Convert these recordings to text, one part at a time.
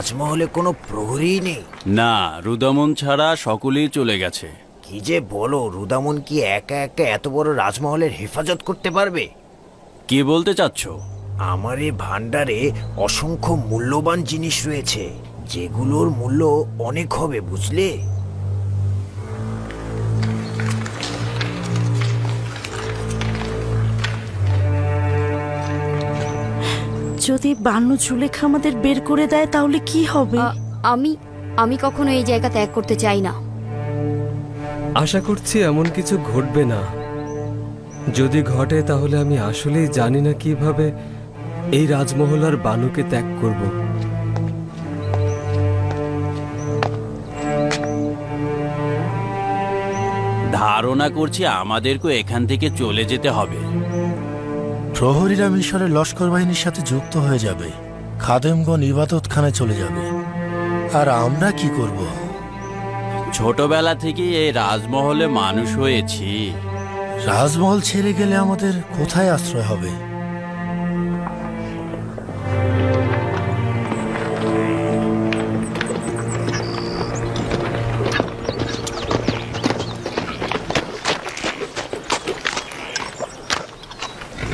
রাজমহলে কোনো প্রহরী নেই। না রুদামন ছাড়া সকলেই চলে গেছে। কি যে বলো রুদামন কি একা একা এত বড় রাজমহলের হেফাজত করতে পারবে? কি বলতে চাচ্ছ? আমার এই ভাণ্ডারে অসংখ্য মূল্যবান জিনিস রয়েছে যেগুলোর মূল্য অনেক হবে বুঝলে? যদি বানু জুলেখা আমাদের বের করে দেয় তাহলে কি হবে? আমি আমি কখনো এই জায়গা ত্যাগ করতে চাই না। আশা করছি এমন কিছু ঘটবে না। যদি ঘটে তাহলে আমি আসলেই জানি না কীভাবে এই রাজমহল আর বানুকে ত্যাগ করব। ধারণা করছি আমাদেরকে এখান থেকে চলে যেতে হবে। প্রহরীরা মিশরের লস্কর বাহিনীর সাথে যুক্ত হয়ে যাবে। খাদেমগণ ইবাদতখানে চলে যাবে। আর আমরা কি করব? ছোটবেলা থেকে এই রাজমহলে মানুষ হয়েছি। রাজমহল ছেড়ে গেলে আমাদের কোথায় আশ্রয় হবে?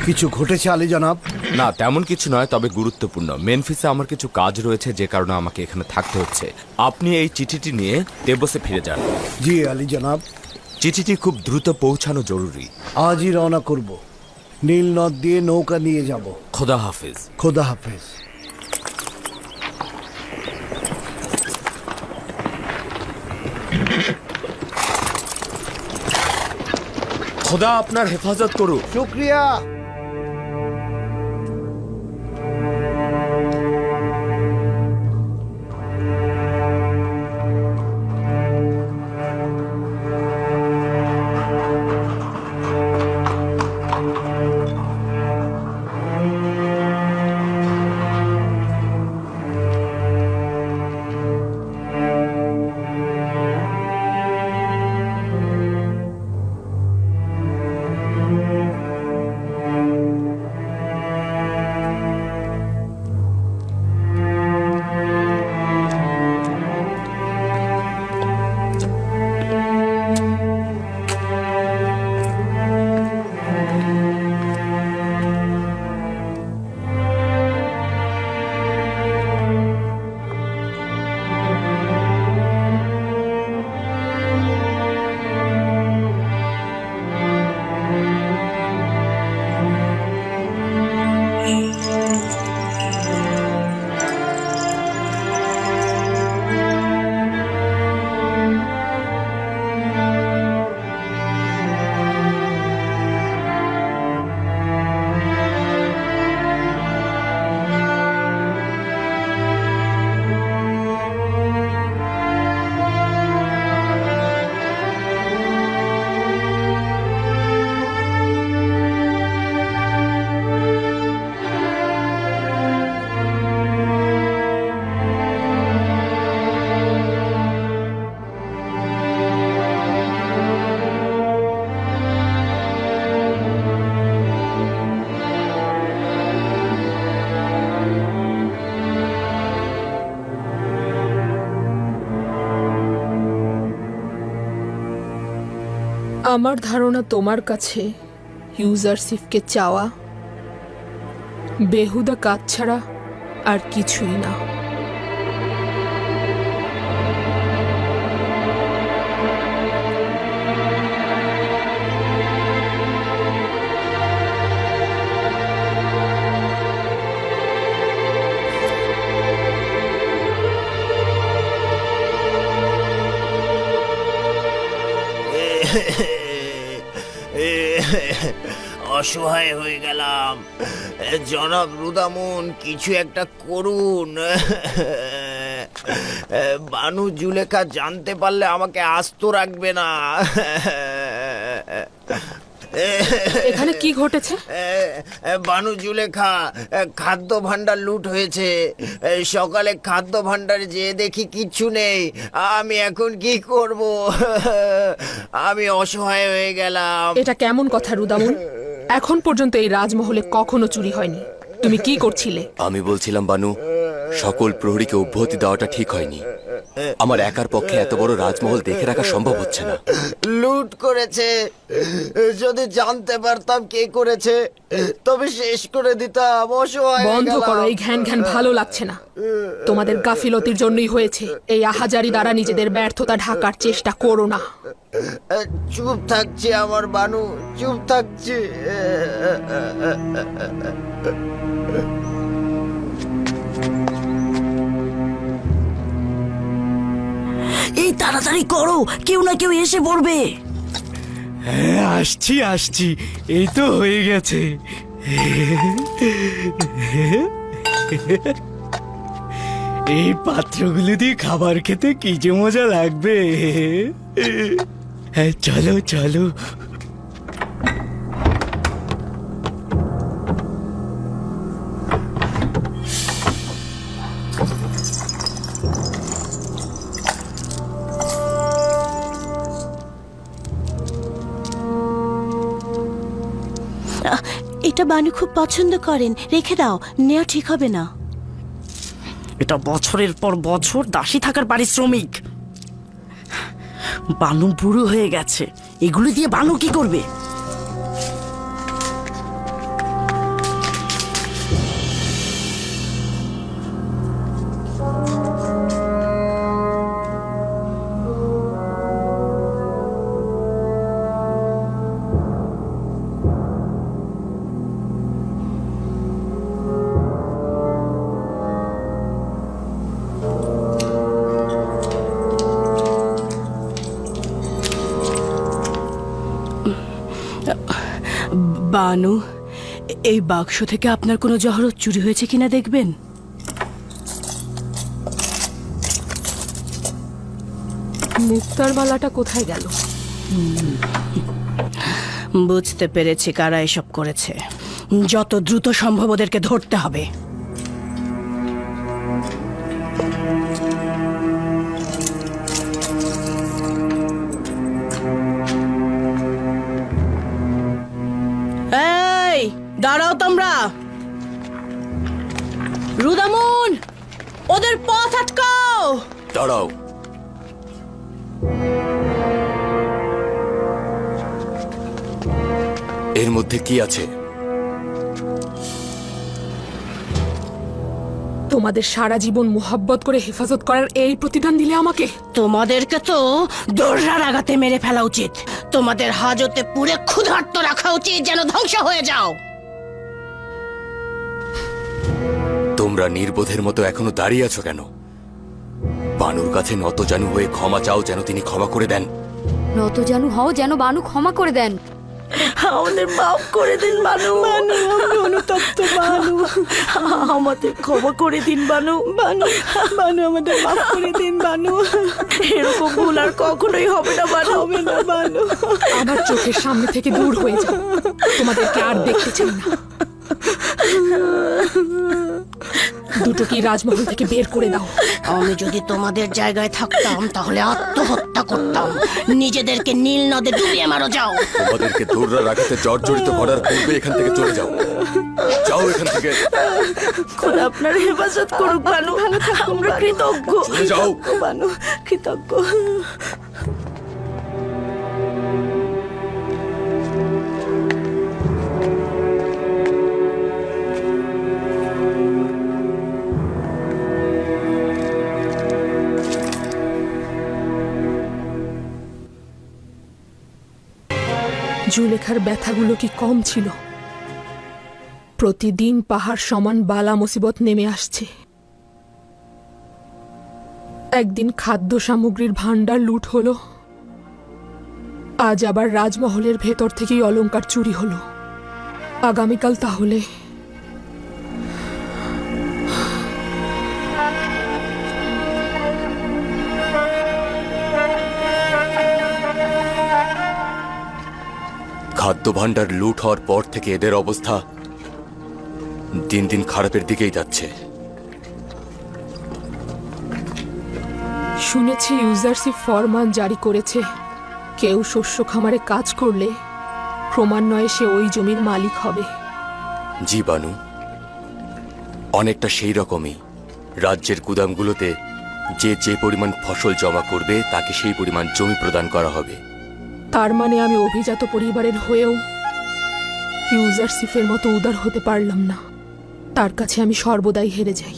কিছু ঘটেছে আলী জনাব? না তেমন কিছু নয় তবে গুরুত্বপূর্ণ। মেনফিসে আমার কিছু কাজ রয়েছে যে কারণে আমাকে এখানে থাকতে হচ্ছে। আপনি এই চিঠিটি নিয়ে দেবসে ফিরে যান। জি আলী জনাব। চিঠিটি খুব দ্রুত পৌঁছানো জরুরি। আজই রওনা করব। নীল নদ দিয়ে নৌকা নিয়ে যাব। খোদা হাফিজ। খোদা হাফেজ। খোদা আপনার হেফাজত করুক। শুক্রিয়া। আমার ধারণা তোমার কাছে ইউজারশিপকে চাওয়া। বেহুদা কাজ ছাড়া আর কিছুই না। অসহায় হয়ে গেলাম। জনাব রুদামুন কিছু একটা করুন। বানু জুলেখা জানতে পারলে আমাকে আস্ত রাখবে না। এখানে কি ঘটেছে? বানু জুলেখা খাদ্য ভাণ্ডার লুট হয়েছে। সকালে খাদ্য ভাণ্ডারে যেয়ে দেখি কিচ্ছু নেই। আমি এখন কি করব? আমি অসহায় হয়ে গেলাম। এটা কেমন কথা রুদামুন? এখন পর্যন্ত এই রাজমহলে কখনো চুরি হয়নি। তুমি কি করছিলে? আমি বলছিলাম বানু সকল প্রহরীকে অব্যাহতি দেওয়াটা ঠিক হয়নি। আমার একার পক্ষে এত বড় রাজমহল দেখে রাখা সম্ভব হচ্ছে না। লুট করেছে। যদি জানতে পারতাম কে করেছে তবে শেষ করে দিতাম অসহায় বন্ধ করো এই ঘ্যান ঘ্যান ভালো লাগছে না। তোমাদের গাফিলতির জন্যই হয়েছে। এই আহাজারি দ্বারা নিজেদের ব্যর্থতা ঢাকার চেষ্টা করো না। চুপ থাকছে আমার বানু চুপ থাকছে। এই তাড়াতাড়ি করো, কেউ না কেউ এসে পড়বে। হ্যাঁ আসছি আসছি। এই তো হয়ে গেছে। এই পাত্রগুলো দিয়ে খাবার খেতে কি যে মজা লাগবে। হ্যাঁ চলো চলো। এটা বানু খুব পছন্দ করেন। রেখে দাও, নেওয়া ঠিক হবে না। এটা বছরের পর বছর দাসী থাকার পারিশ্রমিক। বানু বুড়ো হয়ে গেছে। এগুলো দিয়ে বানু কি করবে? বানু এই বাক্স থেকে আপনার কোনো জহরত চুরি হয়েছে কিনা দেখবেন? মুক্তার মালাটা কোথায় গেল? বুঝতে পেরেছি কারা এসব করেছে। যত দ্রুত সম্ভব ওদেরকে ধরতে হবে। দাঁড়াও। এর মধ্যে কি আছে? তোমাদের সারা জীবন মোহাব্বত করে হেফাজত করার এই প্রতিদান দিলে আমাকে? তোমাদেরকে তো দোররা আগাতে মেরে ফেলা উচিত। তোমাদের হাজতে পুরে ক্ষুধার্ত রাখা উচিত যেন ধ্বংস হয়ে যাও। তোমরা নির্বোধের মতো এখনও দাঁড়িয়ে আছো কেন? বানুর কাছে নত জানু হয়ে ক্ষমা চাও যেন তিনি ক্ষমা করে দেন। নত জানু হও যেন বানু ক্ষমা করে দেন। আমাদের মাফ করে দিন বানু। বানু অনুতপ্ত বানু। আমাদের ক্ষমা করে দিন বানু। বানু বানু আমাদের মাফ করে দিন বানু। এরকম ভুল আর কখনোই হবে না বানু। হবে না বানু। আমার চোখের সামনে থেকে দূর হয়ে যাও। তোমাদেরকে আর দেখতে চাই না। দুটো কি রাজমহল থেকে বের করে দাও। আমি যদি তোমাদের জায়গায় থাকতাম তাহলে আত্মহত্যা করতাম। নিজেদেরকে নীল নদে ডুবিয়ে মারো যাও। তোমাদেরকে দৌড়রা রাখাতে জর্জরিত করার পূর্বে এখান থেকে চলে যাও। যাও এখান থেকে। খোদা আপনার হেফাজত করুক বানু। আমরা কৃতজ্ঞ চলে যাও। বানু কৃতজ্ঞ। জুলেখার ব্যথাগুলো কি কম ছিল? প্রতিদিন পাহাড় সমান বালা মুসিবত নেমে আসছে। একদিন খাদ্য সামগ্রীর ভাণ্ডার লুট হলো। আজ আবার রাজমহলের ভেতর থেকেই অলঙ্কার চুরি হলো। আগামীকাল তাহলে খাদ্য ভাণ্ডার লুট হওয়ার পর থেকে এদের অবস্থা দিন দিন খারাপের দিকেই যাচ্ছে। শুনেছি ইউজারসিপ ফরমান জারি করেছে। কেউ শস্য খামারে কাজ করলে ক্রমান্বয়ে সে ওই জমির মালিক হবে। জি বানু। অনেকটা সেই রকমই। রাজ্যের গুদামগুলোতে যে যে পরিমাণ ফসল জমা করবে তাকে সেই পরিমাণ জমি প্রদান করা হবে। তার মানে আমি অভিজাত পরিবারের হয়েও ইউজারসিফের মতো উদার হতে পারলাম না। তার কাছে আমি সর্বদাই হেরে যাই।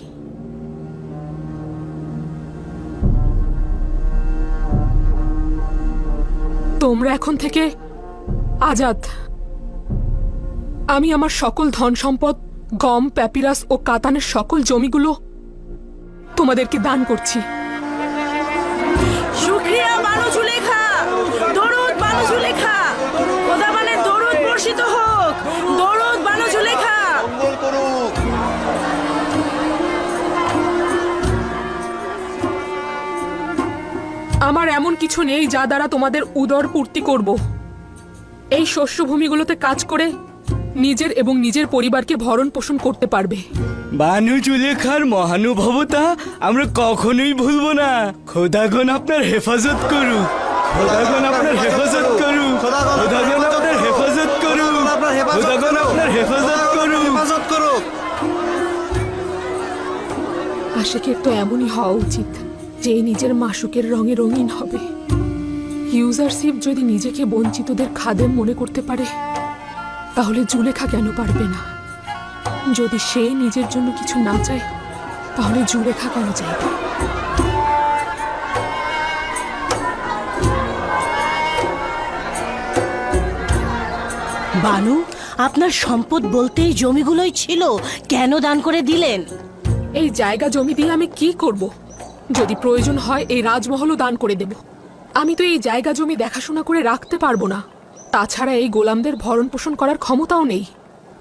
তোমরা এখন থেকে আজাদ। আমি আমার সকল ধন সম্পদ, গম, প্যাপিরাস ও কাতানের সকল জমিগুলো তোমাদেরকে দান করছি। আমার এমন কিছু নেই যা দ্বারা তোমাদের উদর পূর্তি করব। এই শস্যভূমিগুলোতে কাজ করে নিজের এবং নিজের পরিবারকে ভরণ পোষণ করতে পারবে। বানু জুলেখার মহানুভবতা আমরা কখনোই ভুলবো না। খোদাগণ আপনার হেফাজত করুক। খোদাগণ আপনার হেফাজত করুক। খোদাগণ আপনার হেফাজত করুক। খোদাগণ আপনার হেফাজত করুক। আশেকের তো এমনই হওয়া উচিত। যে নিজের মাসুকের রঙে রঙিন হবে। ইউজারশিপ যদি নিজেকে বঞ্চিতদের খাদেম মনে করতে পারে তাহলে জুলেখা কেন পারবে না? যদি সে নিজের জন্য কিছু না চায় তাহলে জুলেখা কেন চাইবে বানু আপনার সম্পদ বলতেই জমিগুলোই ছিল। কেন দান করে দিলেন? এই জায়গা জমি দিয়ে আমি কি করব? যদি প্রয়োজন হয় এই রাজমহলও দান করে দেব। আমি তো এই জায়গা জমি দেখাশোনা করে রাখতে পারব না। তাছাড়া এই গোলামদের ভরণ পোষণ করার ক্ষমতাও নেই।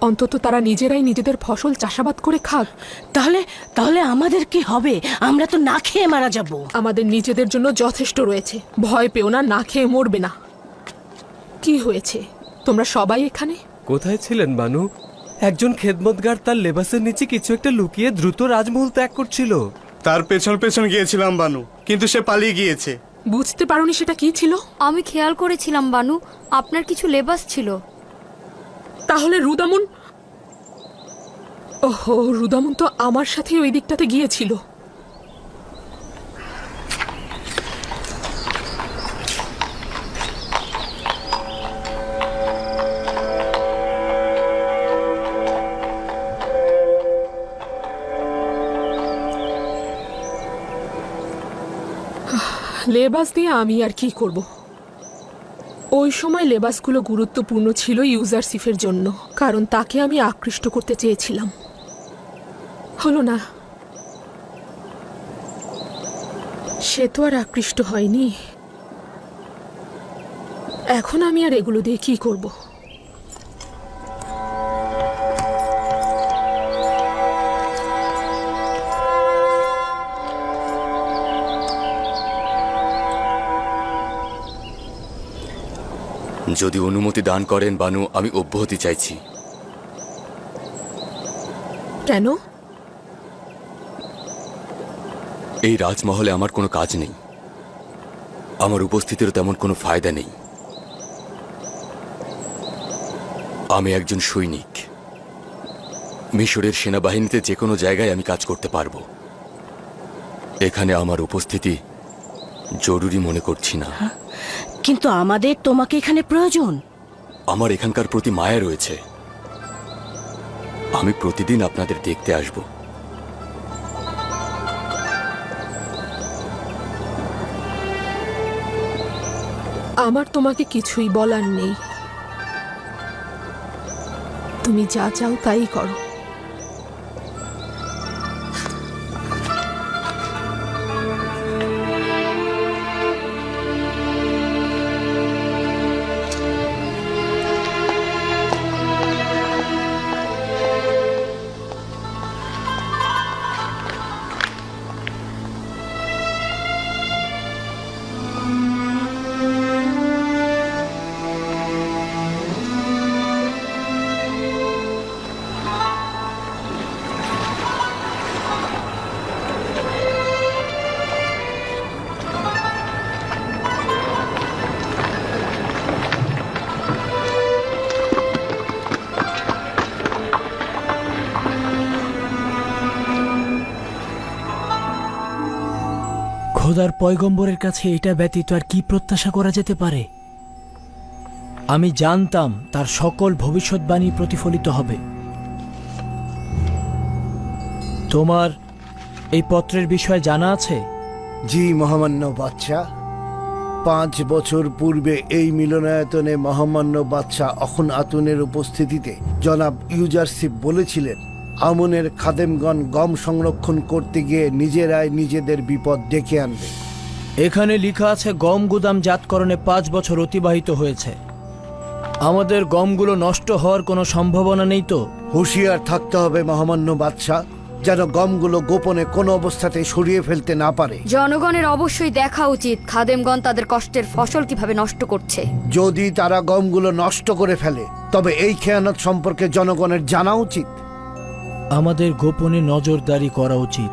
অন্তত তারা নিজেরাই নিজেদের ফসল চাষাবাদ করে খাক। তাহলে তাহলে আমাদের কি হবে? আমরা তো না খেয়ে মারা যাব। আমাদের নিজেদের জন্য যথেষ্ট রয়েছে। ভয় পেও না না খেয়ে মরবে না। কি হয়েছে? তোমরা সবাই এখানে? কোথায় ছিলেন বানু? একজন খেদমতগার তার লেবাসের নিচে কিছু একটা লুকিয়ে দ্রুত রাজমহল ত্যাগ করছিল। তার পেছন পেছন গিয়েছিলাম বানু। কিন্তু সে পালিয়ে গিয়েছে। বুঝতে পারোনি সেটা কি ছিল? আমি খেয়াল করেছিলাম বানু। আপনার কিছু লেবাস ছিল। তাহলে রুদামুন? ওহো রুদামুন তো আমার সাথে ওই দিকটাতে গিয়েছিল। লেবাস দিয়ে আমি আর কি করব? ওই সময় লেবাসগুলো গুরুত্বপূর্ণ ছিল ইউজার সিফের জন্য, কারণ তাকে আমি আকৃষ্ট করতে চেয়েছিলাম। হলো না। সে তো আর আকৃষ্ট হয়নি। এখন আমি আর এগুলো দিয়ে কি করব? যদি অনুমতি দান করেন বানু আমি অব্যাহতি চাইছি। কেন? এই রাজমহলে আমার কোনো কাজ নেই। আমার উপস্থিতির তেমন কোনো ফায়দা নেই। আমি একজন সৈনিক। মিশরের সেনাবাহিনীতে যে কোনো জায়গায় আমি কাজ করতে পারব। এখানে আমার উপস্থিতি জরুরি মনে করছি না। কিন্তু আমাদের তোমাকে এখানে প্রয়োজন। আমার এখানকার প্রতি মায়া রয়েছে। আমি প্রতিদিন আপনাদের দেখতে আসব। আমার তোমাকে কিছুই বলার নেই। তুমি যা চাও তাই করো। খোদার পয়গম্বরের কাছে এটা ব্যতীত আর কি প্রত্যাশা করা যেতে পারে? আমি জানতাম তার সকল ভবিষ্যৎবাণী প্রতিফলিত হবে। তোমার এই পত্রের বিষয়ে জানা আছে? জি, মহামান্য বাচ্চা পাঁচ বছর পূর্বে এই মিলনায়তনে মহামান্য বাদশা অখন আতুনের উপস্থিতিতে জনাব ইউজারশিপ বলেছিলেন আমনের খাদেমগণ গম সংরক্ষণ করতে গিয়ে নিজেরাই নিজেদের বিপদ ডেকে আনবে। এখানে লেখা আছে গম গুদাম জাতকরণে পাঁচ বছর অতিবাহিত হয়েছে। আমাদের গমগুলো নষ্ট হওয়ার কোনো সম্ভাবনা নেই তো? হুঁশিয়ার থাকতে হবে মহামান্য বাদশাহ যেন গমগুলো গোপনে কোনো অবস্থাতে সরিয়ে ফেলতে না পারে। জনগণের অবশ্যই দেখা উচিত খাদেমগণ তাদের কষ্টের ফসল কীভাবে নষ্ট করছে। যদি তারা গমগুলো নষ্ট করে ফেলে তবে এই খেয়ানত সম্পর্কে জনগণের জানা উচিত। আমাদের গোপনে নজরদারি করা উচিত।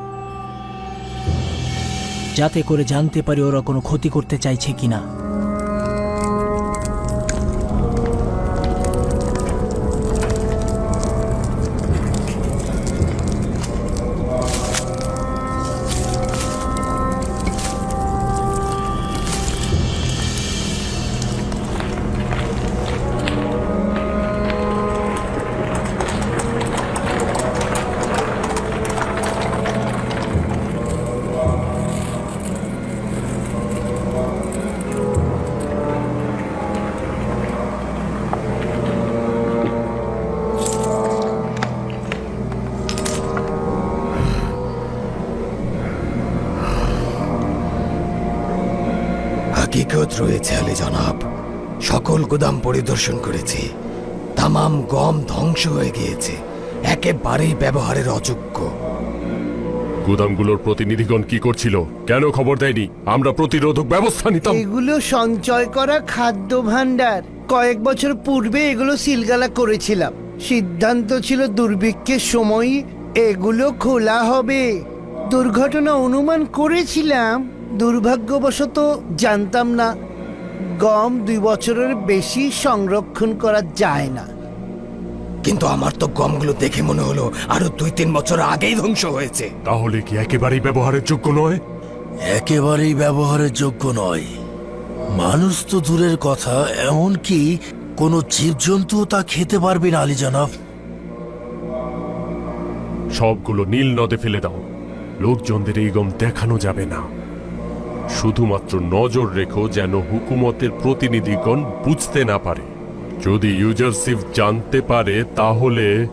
যাতে করে জানতে পারি ওরা কোনো ক্ষতি করতে চাইছে কিনা। গুদাম পরিদর্শন করেছি। তামাম গম ধ্বংস হয়ে গিয়েছে। একেবারেই ব্যবহারের অযোগ্য। গুদামগুলোর প্রতিনিধিগণ কি করছিল? কেন খবর দেয়নি? আমরা প্রতিরোধক ব্যবস্থা নিতাম। এগুলো সঞ্চয় করা খাদ্য ভাণ্ডার। কয়েক বছর পূর্বে এগুলো সিলগালা করেছিলাম। সিদ্ধান্ত ছিল দুর্ভিক্ষের সময় এগুলো খোলা হবে। দুর্ঘটনা অনুমান করেছিলাম। দুর্ভাগ্যবশত জানতাম না গম দুই বছরের বেশি সংরক্ষণ করা যায় না। কিন্তু আমার তো গমগুলো দেখে মনে হলো আরও দুই তিন বছর আগেই ধ্বংস হয়েছে। তাহলে কি একেবারেই ব্যবহারের যোগ্য নয়? একেবারেই ব্যবহারের যোগ্য নয়। মানুষ তো দূরের কথা এমনকি কোনো জীবজন্তুও তা খেতে পারবে না আলী জনাব। সবগুলো নীল নদে ফেলে দাও। লোকজনদের এই গম দেখানো যাবে না। শুধুমাত্র নজর রেখো যেন হুকুমতের প্রতিনিধিগণ বুঝতে না পারে। যদি ইউজারসিফ জানতে পারে, তাহলে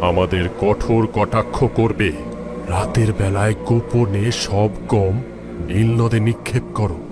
আমাদের কঠোর কটাক্ষ করবে। রাতের বেলায় গোপনে সব গম নীল নদে নিক্ষেপ করো।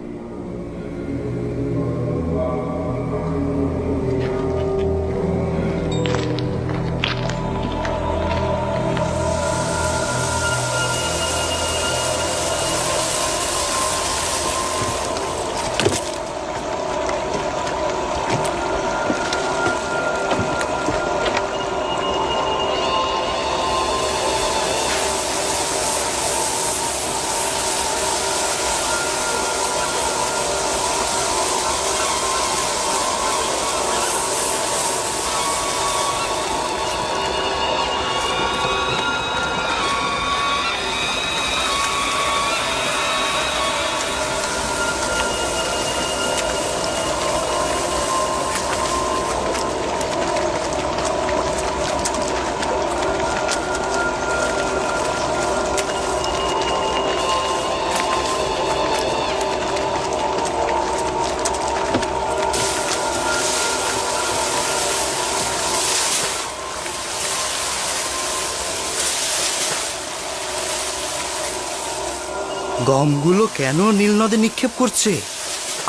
গমগুলো কেন নীলনদে নিক্ষেপ করছে?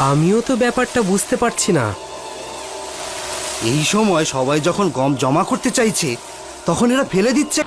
আমিও তো ব্যাপারটা বুঝতে পারছি না। এই সময় সবাই যখন গম জমা করতে চাইছে তখন এরা ফেলে দিচ্ছে।